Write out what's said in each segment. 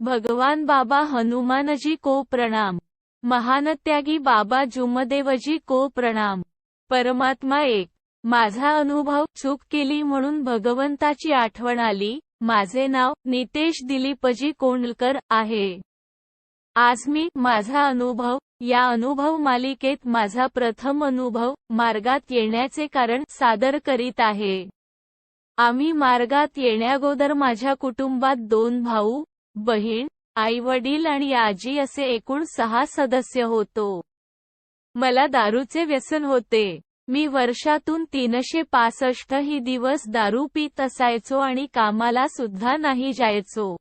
भगवान बाबा हनुमानजी को प्रणाम. महानत्यागी बाबा जुमदेवजी को प्रणाम. परमात्मा एक. माझा अनुभव चूक केली म्हणून भगवंताची आठवण आली. माझे नाव नितेश दिलीपजी कोंडलकर आहे. आज मी माझा अनुभव या अनुभव मालिकेत माझा प्रथम अनुभव मार्गात येण्याचे कारण सादर करीत आहे. आम्ही मार्गात येण्याअगोदर माझ्या कुटुंबात दोन भाऊ बहीण आई वडील आणि आजी असे एकूण सहा सदस्य होतो. मला दारूचे व्यसन होते. मी वर्षातून तीनशे पासष्ट ही दिवस दारू पीत असायचो आणि कामाला सुद्धा नाही जायचो.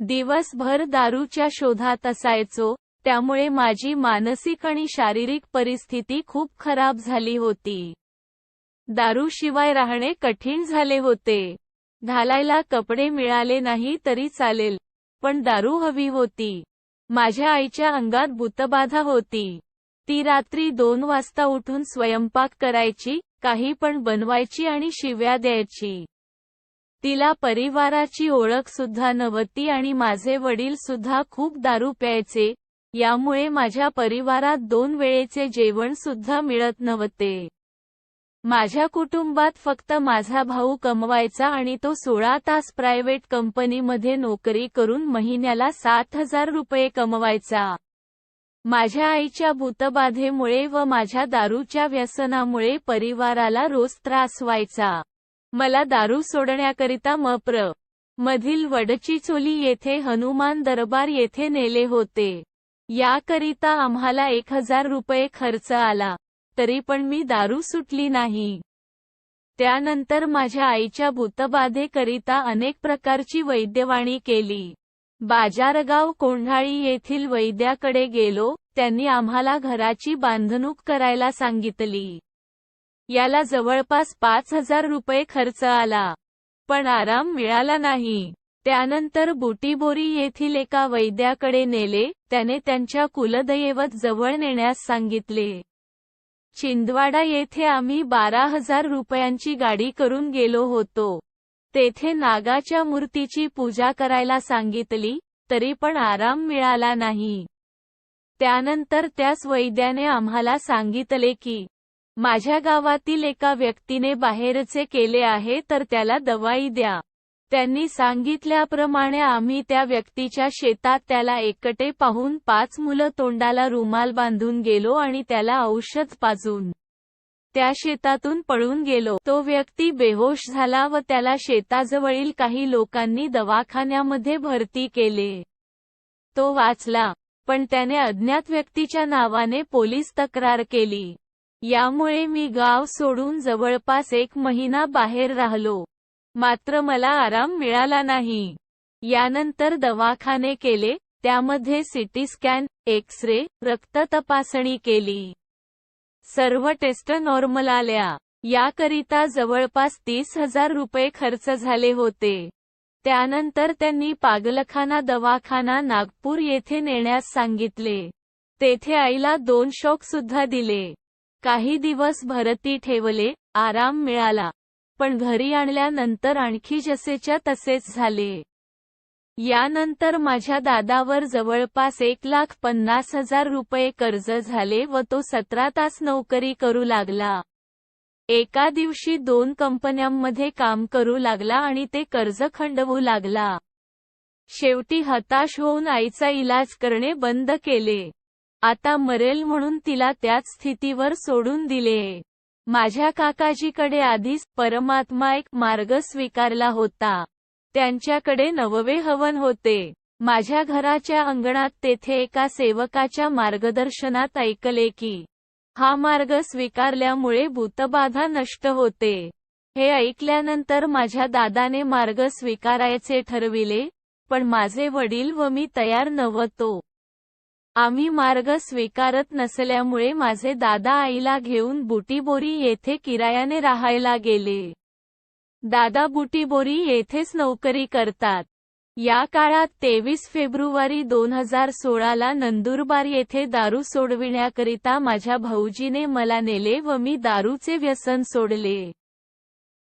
दिवसभर दारूच्या शोधात असायचो त्यामुळे माझी मानसिक आणि शारीरिक परिस्थिती खूप खराब झाली होती. दारूशिवाय राहणे कठीण झाले होते. घालायला कपडे मिळाले नाही तरी चालेल. पण दारू हवी होती. माझ्या आईच्या अंगात भूतबाधा होती. ती रात्री दोन वाजता उठून स्वयंपाक करायची काही पण बनवायची आणि शिव्या द्यायची. तिला परिवाराची ओळख सुद्धा नव्हती आणि माझे वडील सुद्धा खूप दारू प्यायचे यामुळे माझ्या परिवारात दोन वेळेचे जेवण सुद्धा मिळत नव्हते. माझ्या कुटुंबात फक्त माझा भाऊ कमवायचा आणि तो सोळा तास प्रायव्हेट कंपनीमध्ये नोकरी करून महिन्याला सात हजार रुपये कमवायचा. माझ्या आईच्या भूतबाधेमुळे व माझ्या दारूच्या व्यसनामुळे परिवाराला रोज त्रास व्हायचा. मला दारू सोडण्याकरिता मप्र. मधील वडचिचोली येथे हनुमान दरबार येथे नेले होते. याकरिता आम्हाला एक हजार रुपये खर्च आला. तरी पण मी दारू सुटली नाही. त्यानंतर माझ्या आईच्या भूतबाधेकरिता अनेक प्रकारची वैद्यवाणी केली. बाजारगाव कोंढाळी येथील वैद्याकडे गेलो त्यांनी आम्हाला घराची बांधणूक करायला सांगितली. याला जवळपास पाच हजार रुपये खर्च आला. पण आराम मिळाला नाही. त्यानंतर बुटीबोरी येथील एका वैद्याकडे नेले त्याने त्यांच्या कुलदैवत जवळ नेण्यास सांगितले. छिंदवाडा येथे आम्ही बारा हजार रुपयांची गाडी करून गेलो होतो. तेथे नागाच्या मूर्तीची पूजा करायला सांगितली तरी पण आराम मिळाला नाही. त्यानंतर त्याच वैद्याने आम्हाला सांगितले की माझ्या गावातील एका व्यक्तीने बाहेरचे केले आहे तर त्याला दवाई द्या. त्यांनी सांगितल्याप्रमाणे आम्ही त्या व्यक्तीच्या शेतात त्याला एकटे पाहून पाच मुलं तोंडाला रुमाल बांधून गेलो आणि त्याला औषध पाजून त्या शेतातून पळून गेलो. तो व्यक्ती बेहोश झाला व त्याला शेताजवळील काही लोकांनी दवाखान्यामध्ये भरती केले. तो वाचला पण त्याने अज्ञात व्यक्तीच्या नावाने पोलीस तक्रार केली. यामुळे मी गाव सोडून जवळपास एक महिना बाहेर राहिलो. मात्र मला आराम मिळाला नाही. यानंतर दवाखाने केले त्यामध्ये सिटी स्कॅन एक्स रे रक्त तपासणी केली. सर्व टेस्ट नॉर्मल आल्या. याकरिता जवळपास तीस हजार रुपये खर्च झाले होते. त्यानंतर त्यांनी पागलखाना दवाखाना नागपूर येथे नेण्यास सांगितले. तेथे आईला दोन शॉक सुद्धा दिले. काही दिवस भरती ठेवले आराम मिळाला. पण घरी आणल्यानंतर आणखी जसेच्या तसेच झाले. यानंतर माझ्या दादावर जवळपास एक लाख पन्नास हजार रुपये कर्ज झाले व तो सतरा तास नोकरी करू लागला. एका दिवशी दोन कंपन्यांमध्ये काम करू लागला आणि ते कर्ज खंडवू लागला. शेवटी हताश होऊन आईचा इलाज करणे बंद केले. आता मरेल म्हणून तिला त्याच स्थितीवर सोडून दिले. माझ्या काकाजीकडे आधीच परमात्मा एक मार्ग स्वीकारला होता. त्यांच्याकडे नववे हवन होते. माझ्या घराच्या अंगणात तेथे एका सेवकाच्या मार्गदर्शनात ऐकले की हा मार्ग स्वीकारल्यामुळे भूतबाधा नष्ट होते. हे ऐकल्यानंतर माझ्या दादाने मार्ग स्वीकारायचे ठरविले पण माझे वडील व मी तयार नव्हतो. आम्ही मार्ग स्वीकारत नसल्यामुळे माझे दादा आईला घेऊन बुटीबोरी येथे किरायाने राहायला गेले. दादा बुटीबोरी येथेच नोकरी करतात. या काळात तेवीस फेब्रुवारी दोन हजार सोळाला नंदुरबार येथे दारू सोडविण्याकरिता माझ्या भाऊजीने मला नेले व मी दारूचे व्यसन सोडले.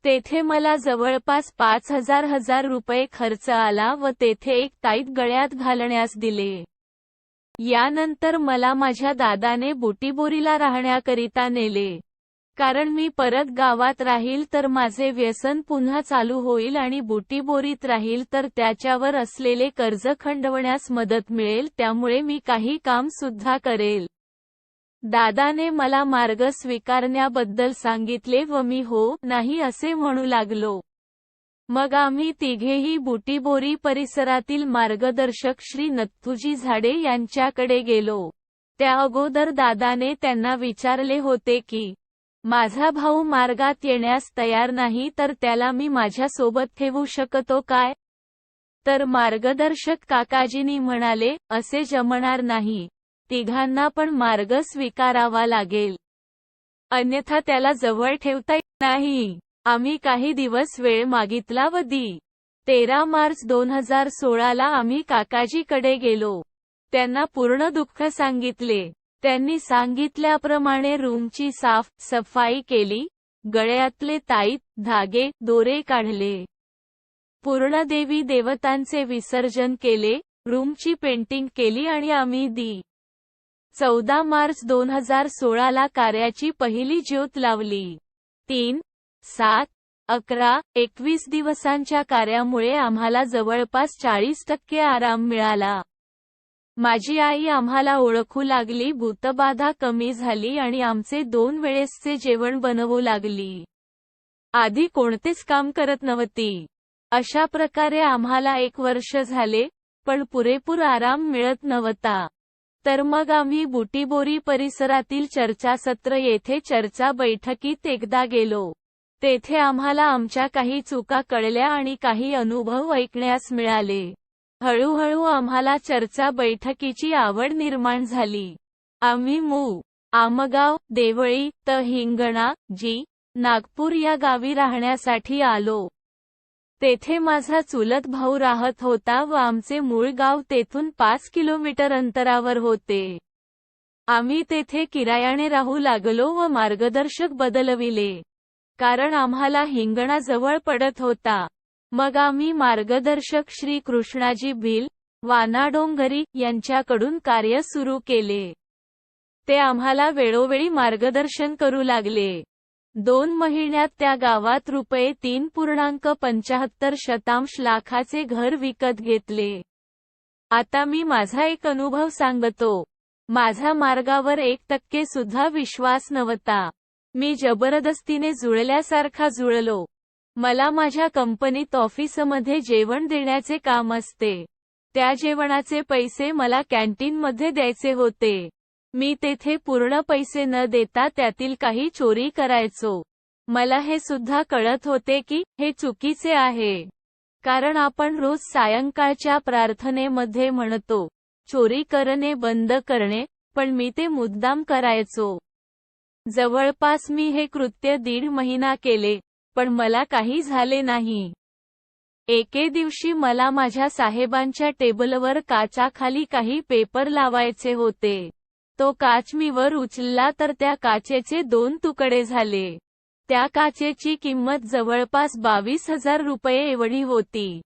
तेथे मला जवळपास पाच हजार हजार रुपये खर्च आला व तेथे एक ताईत गळ्यात घालण्यास दिले. यानंतर मला माझ्या दादाने बुटीबोरीला राहण्याकरिता नेले. कारण मी परत गावात राहील तर माझे व्यसन पुन्हा चालू होईल आणि बुटीबोरीत राहील तर त्याच्यावर असलेले कर्ज खंडवण्यास मदत मिळेल त्यामुळे मी काही काम सुद्धा करेल. दादाने मला मार्ग स्वीकारण्याबद्दल सांगितले व मी हो नाही असे म्हणू लागलो. मग आम्ही तिघेही बुटीबोरी परिसरातील मार्गदर्शक श्री नथुजी झाडे यांच्याकडे गेलो. त्या अगोदर दादाने त्यांना विचारले होते की माझा भाऊ मार्गात येण्यास तयार नाही तर त्याला मी माझ्या सोबत ठेवू शकतो काय? तर मार्गदर्शक काकाजीनी म्हणाले असे जमणार नाही. तिघांना पण मार्ग स्वीकारावा लागेल. अन्यथा त्याला जवळ ठेवता येत नाही. आम्ही काही दिवस वेळ मागितला व दी. तेरा मार्च दोन हजार सोळाला आम्ही काकाजीकडे गेलो. त्यांना पूर्ण दुःख सांगितले. त्यांनी सांगितल्याप्रमाणे रूमची साफ सफाई केली. गळ्यातले ताईत धागे दोरे काढले. पूर्ण देवी देवतांचे विसर्जन केले. रूमची पेंटिंग केली आणि आम्ही दी. चौदा मार्च दोन हजार सोळाला कार्याची पहिली ज्योत लावली. तीन सात अकरा एकवीस दिवसांच्या कार्यामुळे आम्हाला जवळपास चाळीस टक्के आराम मिळाला. माझी आई आम्हाला ओळखू लागली भूतबाधा कमी झाली आणि आमचे दोन वेळेसचे जेवण बनवू लागली. आधी कोणतेच काम करत नव्हती. अशा प्रकारे आम्हाला एक वर्ष झाले पण पुरेपूर आराम मिळत नव्हता. तर मग आम्ही बुटीबोरी परिसरातील चर्चासत्र येथे चर्चा बैठकीत एकदा गेलो. तेथे आम्हाला आमच्या काही चुका कळल्या आणि काही अनुभव ऐकण्यास मिळाले. हळूहळू आम्हाला चर्चा बैठकीची आवड निर्माण झाली. आम्ही मू. आमगाव देवळी त. हिंगणा जी. नागपूर या गावी राहण्यासाठी आलो. तेथे माझा चुलत भाऊ राहत होता व आमचे मूळ गाव तेथून पाच किलोमीटर अंतरावर होते. आम्ही तेथे किरायाने राहू लागलो व मार्गदर्शक बदलविले. कारण आम्हाला हिंगणा जवळ पडत होता. मग आम्ही मार्गदर्शक श्री कृष्णाजी भिल वानाडोंगरी यांच्याकडून कार्य सुरू केले. ते आम्हाला वेळोवेळी मार्गदर्शन करू लागले. दोन महिन्यात त्या गावात रुपये तीन पूर्णांक पंचाहत्तर शतांश लाखाचे घर विकत घेतले. आता मी माझा एक अनुभव सांगतो. माझा मार्गावर एक टक्के सुद्धा विश्वास नव्हता. मी जबरदस्तीने जुळल्यासारखा जुळलो. मला माझ्या कंपनीत ऑफिसमध्ये जेवण देण्याचे काम असते. त्या जेवणाचे पैसे मला कॅन्टीनमध्ये द्यायचे होते. मी तेथे पूर्ण पैसे न देता त्यातील काही चोरी करायचो. मला हे सुद्धा कळत होते की हे चुकीचे आहे. कारण आपण रोज सायंकाळच्या प्रार्थनेमध्ये म्हणतो चोरी करणे बंद करणे पण मी ते मुद्दाम करायचो. जवळपास मी हे कृत्य दीड महिना केले पण मला काही झाले नाही. एके दिवशी मला माझ्या साहेबांच्या टेबलवर काचाखाली काही पेपर लावायचे होते. तो काच मी वर उचलला तर त्या काचेचे दोन तुकडे झाले. त्या काचेची किंमत जवळपास बावीस हजार रुपये एवढी होती.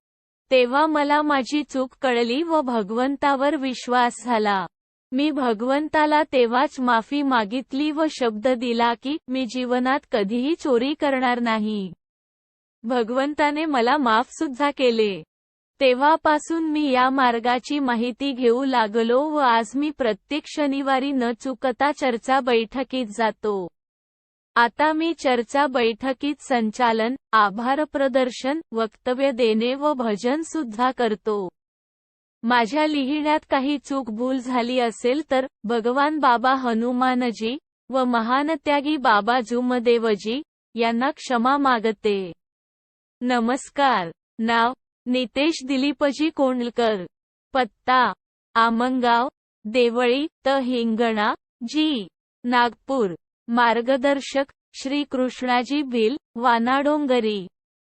तेव्हा मला माझी चूक कळली व भगवंतावर विश्वास झाला. मी भगवंताला तेव्हाच माफी मागितली व शब्द दिला की मी जीवनात कधीही चोरी करणार नाही. भगवंताने मला माफ सुद्धा केले. तेव्हापासून मी या मार्गाची माहिती घेऊ लागलो व आज मी प्रत्येक शनिवारी न चुकता चर्चा बैठकीत जातो. आता मी चर्चा बैठकीत संचालन आभार प्रदर्शन वक्तव्य देणे व भजन सुद्धा करतो. माझ्या लिहिण्यात काही चूक भूल झाली असेल तर भगवान बाबा हनुमानजी व महानत्यागी बाबा जुमदेवजी यांना क्षमा मागते. नमस्कार. नाव नितेश दिलीपजी कोंडलकर. पत्ता आमंगाव देवळी त हिंगणा जी. नागपूर. मार्गदर्शक श्री कृष्णाजी भिल वानाडोंगरी.